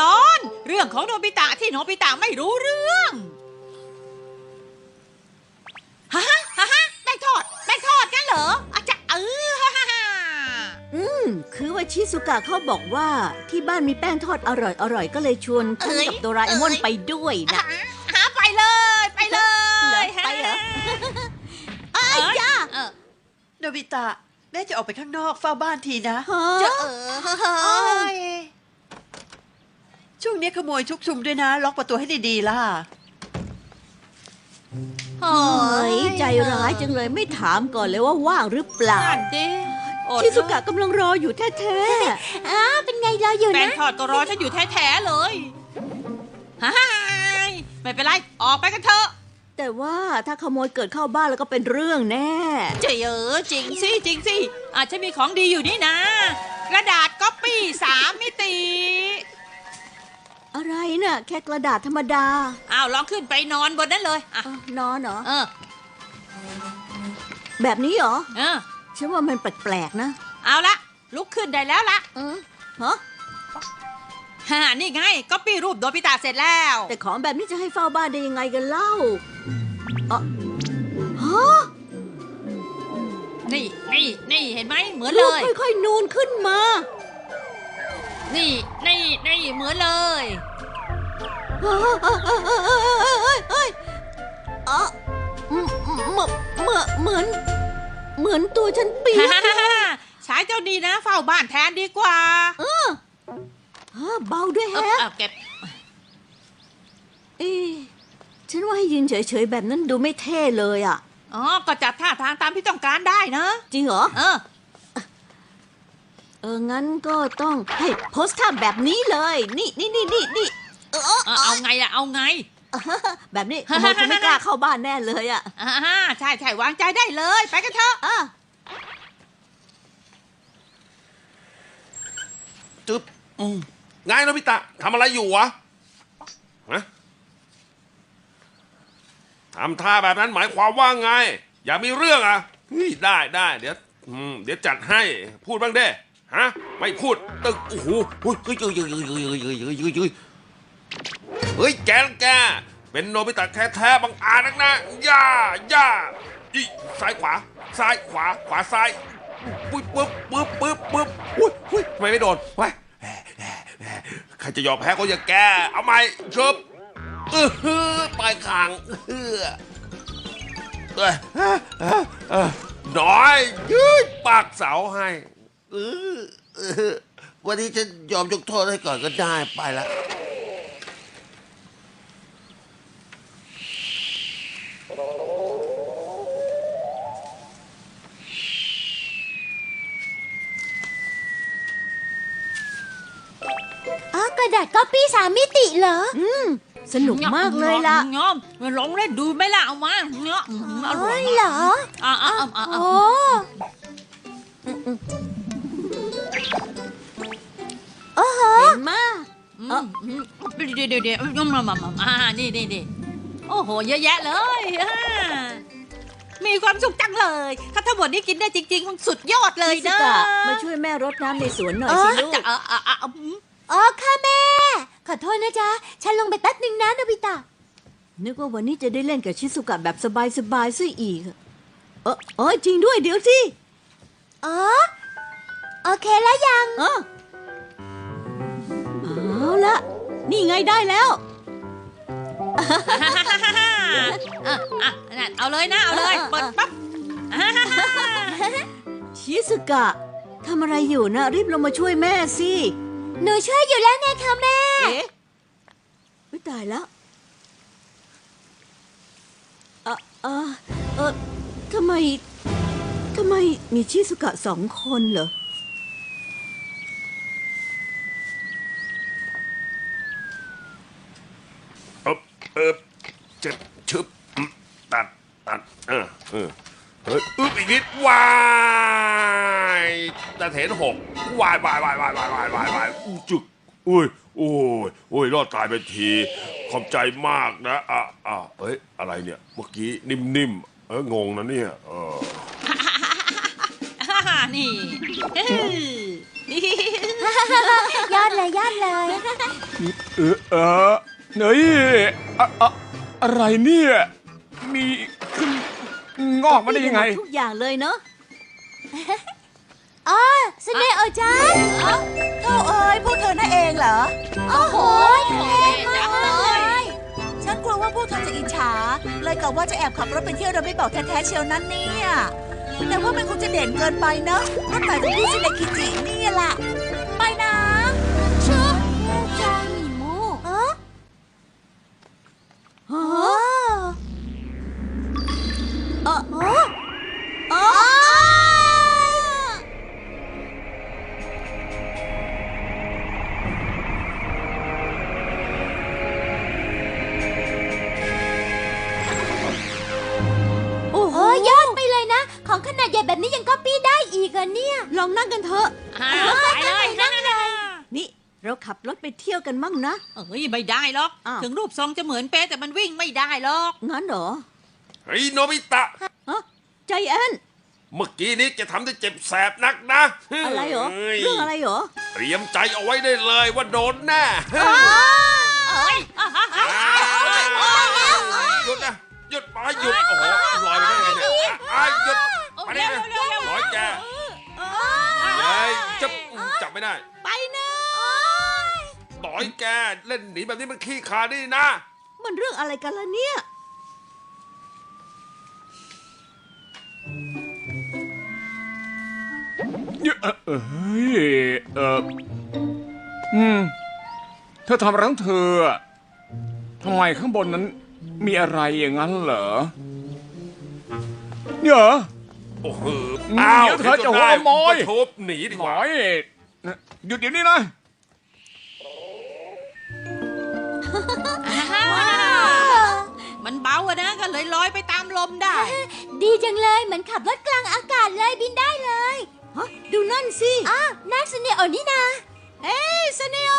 ตอนเรื่องของโนบิตะที่โนบิตะไม่รู้เรื่องฮะฮะฮะฮะแป้งทอดแป้งทอดกันเหรออาจจะเออฮ่าฮ่าฮ่าอืม คือว่าชิสุกะเขาบอกว่าที่บ้านมีแป้งทอดอร่อยอร่อยๆก็เลยชวนฉันกับโดราเอมอนไปด้วยนะหาไปเลยไปเลยไปเหรอเอ้ยย่าโนบิตะ แม่จะออกไปข้างนอกเฝ้าบ้านทีนะฮะจะเออ ช่วงนี้ขโมยชุกชุมด้วยนะ ล็อกประตูให้ดีๆล่ะเฮ้ยใจร้ายจังเลยไม่ถามก่อนเลยว่าว่างหรือเปล่านั่นดิอดชิสุกะกำลังรออยู่แท้อ้าเป็นไงรออยู่แป้งนะทอดก็รอฉันอยู่แท้ๆเลยฮ่าฮ่าไม่เป็นไร ออกไปกันเถอะๆแต่ว่าถ้าขโมยเกิดเข้าบ้านแล้วก็เป็นเรื่องแน่ เจ๋เออจริงสิจริงสิอาจจะมีของดีอยู่นี่นะ กระดาษก๊อปปี้สามมิติอะไร น่ะ แค่กระดาษธรรมดา อ้าวลองขึ้นไปนอนบนนั้นเลยอะอ้าวนอนเหรอ เออแบบนี้เหรอ เออฉันว่ามันแปลกๆนะ เอาละลุกขึ้นได้แล้วละเออฮะฮ่านี่ไงก๊อปปี้รูปโดบิตะเสร็จแล้วแต่ของแบบนี้จะให้เฝ้าบ้านได้ยังไงกันเล่าเอ๋อฮะนี่นี่นี่เห็นไหมเหมือนรูเลปย ค่อยๆนูนขึ้นมา นี่นี่นี่เหมือนเลย เหมือนเหมือนเหมือนเหมือนตัวฉันเปียกฮ่าฮ่าฮ่าฮ่าใช้เจ้าดีนะ เฝ้าบ้านแทนดีกว่าฮะเบาด้วยแฮะเอาเก็บเอ๊ฉันว่าให้ยืนเฉยๆแบบนั้นดูไม่เท่เลยอะ อ๋อ ก็จัดท่าทางตามที่ต้องการได้นะ จริงเหรอ เออ เออ งั้นก็ต้องให้โพสท่าแบบนี้เลย นี่นี่นี่นี่นี่ เออเออเอาไงล่ะเอาไง แบบนี้ขโมยจะไม่กล้าเข้าบ้านแน่เลยอะอ่าใช่ใช่วางใจได้เลย ไปกันเถอะอะจึ๊บอืมไงโนบิตะทำอะไรอยู่วะฮะทำท่าแบบนั้นหมายความว่าไง อย่ามีเรื่องอะเฮ้ยได้ได้เดี๋ยวอืมเดี๋ยวจัดให้พูดบ้างเด้ฮะ ไม่พูดตึกโอ้โหเฮ้ยเฮ้ยเฮ้ยเฮ้ยเฮ้ยเฮ้ยเฮ้ยเฮ้ย เฮ้ยแกแก เป็นโนบิตะแท้ๆบังอาจนักนะย่าย่าอีซ้ายขวา ซ้ายขวา ขวาซ้ายปึ๊บปึ๊บปึ๊บปึ๊บปึ๊บอุ้ยอุ้ยทำไมไม่โดนวะใครจะยอมแพ้ก็อย่าแก เอาใหม่ชบเออฮือปลายคางเออเอ้ยเออน้อยยืดปากเสาให้เออวันนี้จะยอมยกโทษให้ก่อนก็ได้ไปละ ดาษก๊อปปี้สามมิติเหรอ อืม สนุกมากเลยล่ะงอมมาลองเล่นดูไหมล่ะเอามาเงาะอร่อยเหรออ่าอ่าอ่าโอ้โอ้โหเห็นมาเดี๋ยวเดี๋ยวเดี๋ยวมมามามาอ่านี่นี่นี่โอ้โห เยอะแยะเลยมีความสุขจังเลย ถ้าทั้งหมดนี้กินได้จริงๆมันสุดยอดเลยนะมาช่วยแม่รดน้ำในสวนหน่อยสิลูก อ่าอ่าอ่าอืมอ๋อค่ะแม่ ขอโทษนะจ๊ะ ฉันลงไปแป๊บนึงนะโนบิตะ นึกว่าวันนี้จะได้เล่นกับชิสุกะแบบสบายๆซะอีก เออเออจริงด้วยเดี๋ยวสิ อ๋อ โอเคแล้วยัง เออเอาละ นี่ไงได้แล้ว อ่าอ่าอ่านั่นเอาเลยนะเอาเลยเปิดปั๊บอ่าชิสุกะทำอะไรอยู่นะ รีบลงมาช่วยแม่สิ หนูช่วยอยู่แล้วไงคะแม่เอ๊ะไม่ตายแล้วเออเออเออทำไม ทำไมมีชิสุกะสองคนเหรอ เอบเออเจ็บชึบอืมตัดตัดเออเออเฮ้ยอึ๊บอีกนิดวา ยตะเถนหกวายวายวายวายวายวายวายวายอู้จึกอุ้ยโอ้ยโอ้ยรอดตายไปที ขอบใจมากนะอะอะเอ้ยอะไรเนี่ยเมื่อกี้นิ่มๆเอองงนะเนี่ยเอออ่านี่เอ้ยยอดเลยยอดเลยเออเออเฮ้ยอะอะอะไรเนี่ยมีขึ้นงอกมาได้ยังไงทุกอย่างเลยเนาะ อ๋อสเนโอจังโธ่เอ้ยพวกเธอนั่นเองเหรอ โอ้โหเท่มากเลยฉันกลัวว่าพวกเธอจะอิจฉา เลยกะว่าจะแอบขับรถไปเที่ยวโดยไม่บอกแท้ๆเชียวนั้นเนี่ยแต่ว่ามันคงจะเด่นเกินไปเนอะรถใหม่ของพี่ซินเนคิจินี่ล่ะไปนะ แบบนี้ยังก๊อปปี้ได้อีกเหรอะเนี่ย ลองนั่งกันเถอะอ่าไปเลยนั่นเลยนี่เราขับรถไปเที่ยวกันมั่งนะ เอ้ยไม่ได้หรอก อ้าว ถึงรูปทรงจะเหมือนเป๊ะแต่มันวิ่งไม่ได้หรอก งั้นเหรอเฮ้ยโนบิตะ ฮะใจแอนเมื่อกี้นี้จะทำได้เจ็บแสบนักนะอะไรเหรอ ฮ้ยเรื่องอะไรเหรอเตรียมใจเอาไว้ได้เลยว่าโดนแน่เอ้ยอ่าฮะฮะหยุดนะหยุดไปหยุดโอ้โหลอยไปได้ไงเนี่ยอะหยุ ดโอ้ไปเร็ได้วไงเร็วเร็วร้อยแกเฮ้ยจับจับไม่ได้ไปนะต่อยแกเล่นหนีแบบนี้มันขี้ขานี่นะ มันเรื่องอะไรกันล่ะเนี่ย เออเออเฮ้ยเอออืมเธอทำอะไรของเธออะทำไมข้างบนนั้นมีอะไรอย่างนั้นเหรอเนี่ยเหรอ โอ้โหอืมอ้าวเดี๋ยวเธอจะห็นจนได้หัวขโมย ก็ทุบหนีดีหกน่ว่า อยนะหยุดเดี๋ยวนี้นะมันเบาอะนะก็เลยลอยไปตามลมได้ ดีจังเลยเหมือนขับรถกลางอากาศเลยบินได้เลยฮะดูนั่นสิอ้าวนั่นสเนโอนี่นะเอ้ยสเนโอ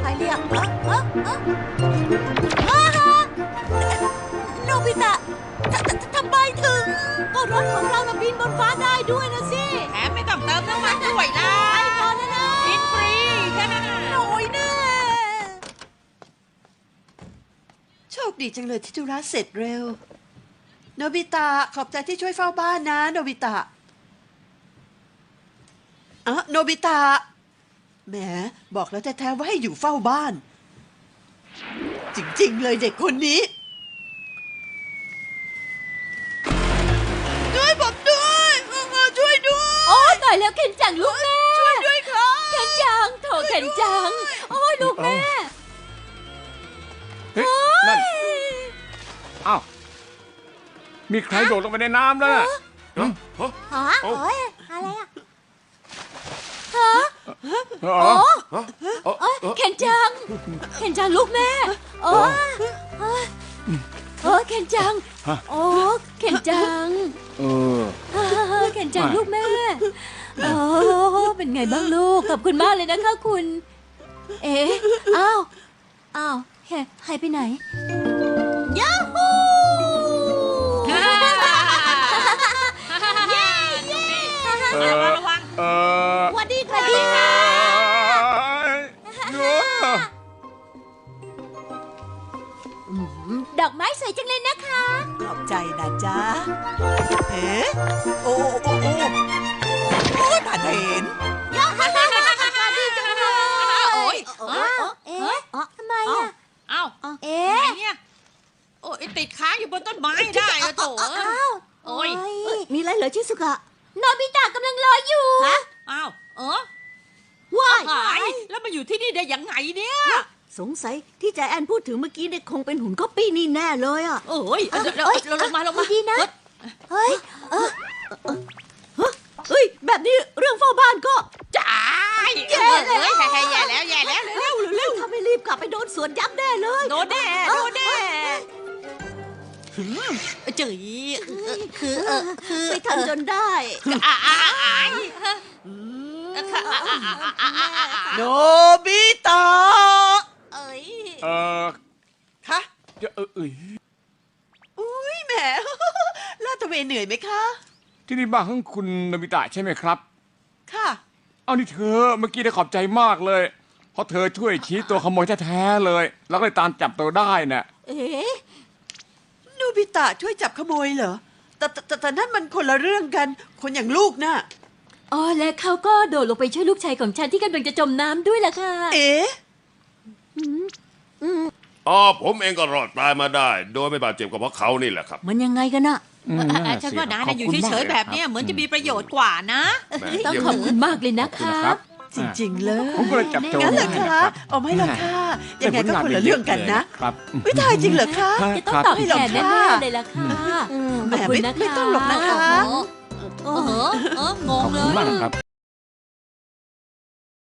ใครเรียกเอ๊ะเอ๊ะเอ๊ะอ้าฮะโนบิตะทททำไมถึง ก็รถของเราน่ะบินบนฟ้าได้ด้วยนะสิแถมไม่ต้องเติมน้ำมันด้วยนะไปก่อนนะนะกินฟรีแค่นั้นโอ้ยแน่โชคดีจังเลยที่ธุระเสร็จเร็ว โนบิตะขอบใจที่ช่วยเฝ้าบ้านนะ โนบิตะอะโนบิตะแหมบอกแล้วแท้ๆว่าให้อยู่เฝ้าบ้าน จริง ๆ เลยเด็กคนนี้ายแล้วเคนจังลูกแม่ช่วยด้วยครับเคนจังโถเคนจัง โอ้ยลูกแม่เฮ้ยนั่นอ้าวมีใครโดดลงไปในน้ำแล้วน่ะเอ้าเอ้าฮะเอ้าโอ้ยอะไรอะฮะอ๋อเอ้าเอ้าเอ้ยเคนจังเคนจังลูกแม่โอ้ยโอ้ยโอ้ยเคนจังโอ้เคนจังเออเออเคนจังลูกแม่ โอ้เป็นไงบ้างลูก ขอบคุณมากเลยนะคะคุณ เอ๊ะอ้าว อ้าวเฮ้หายไปไหน ยาฮูเออระวัง เออสวัสดีค่ะดีค่ะเนื้อดอกไม้สวยจังเลยนะคะ ขอบใจนะจ๊ะ เอ๊ะ โอ้โอ้โอ้โอ้ยผ่านเห็นโอ้ยอ้าวเอ๊ะทำไมอะ เอ้าเอ๊ไหนะเนี่ยโอ้ยติดค้างอยู่บนต้นไม้ได้อะโถอ้าวโอ้ยมีอะไรเหรอชิสุกะโนบิตะกำลังรออยู่อ้าวเออว้ายหายแล้วมาอยู่ที่นี่ได้ยังไงเนี่ย สงสัยที่ใจแอนพูดถึงเมื่อกี้เนี่ยคงเป็นหุ่นก๊อปปี้นี่แน่เลยอะ โอ้ยเดี๋ยวเดี๋ยวเอ้ยเราลงมาลงมาดีนะ เฮ้ย เฮ้ย แบบนี้เรื่องเฝ้าบ้านก็ จ่ายแย่แล้วแย่แล้วแย่แล้ว เร็วเร็วถ้าไม่รีบกลับไปโด นสวนยับแน่เลยโดนแน่โดนแน่จื๋ยคือเออคือไปทันจนได้อ่าอ่าอ่าโนบิตะเอ้ยเออคะจะเออเอยอุ้ยแหมลาดตระเวนเหนื่อยไหมคะ ที่นี่บ้านของคุณโนบิตะใช่ไหมครับ ค่ะ เอานี่เธอเมื่อกี้ได้ขอบใจมากเลย เพราะเธอช่วยชี้ตัวขโมยแท้ๆเลย แล้วก็เลยตามจับตัวได้น่ะเอ๊ะโนบิตะช่วยจับขโมยเหรอแต่แต่แต่แต่นั่นมันคนละเรื่องกัน คนอย่างลูกน่ะ อ๋อและเขาก็โดดลงไปช่วยลูกชายของฉันที่กำลังจะจมน้ำด้วยล่ะค่ะ เอ๊ะอ๋อผมเองก็รอดตายมาได้ โดยไม่บาดเจ็บก็เพราะเขานี่แหละครับมันยังไงกันน่ะ อืมเอ่อน่าฉันเสีว่านายขน่ะอยู่คุณเฉยๆแบบเนี้ยมากลเหมือนจะมีประโยชน์กว่านะ แหมต้องเยี่ยมขอบคุณมากเลยนะขอบคุณคะนะครับ จริง ๆ เลยผมก็เลยจับโจรงั้นเหรอได้คะนะครับเอาไม่หรอกค่ะยังไงก็คนละเรื่องกันนะครับวิทายจริงเหรอคะจะต้องตอบแทนแน่ๆเลยล่ะค่ะแหมขอบคุณไม่นะคะไม่ต้องหรอกนะคะโอ้โหเอองขงอบเลคุณยมากนะครับ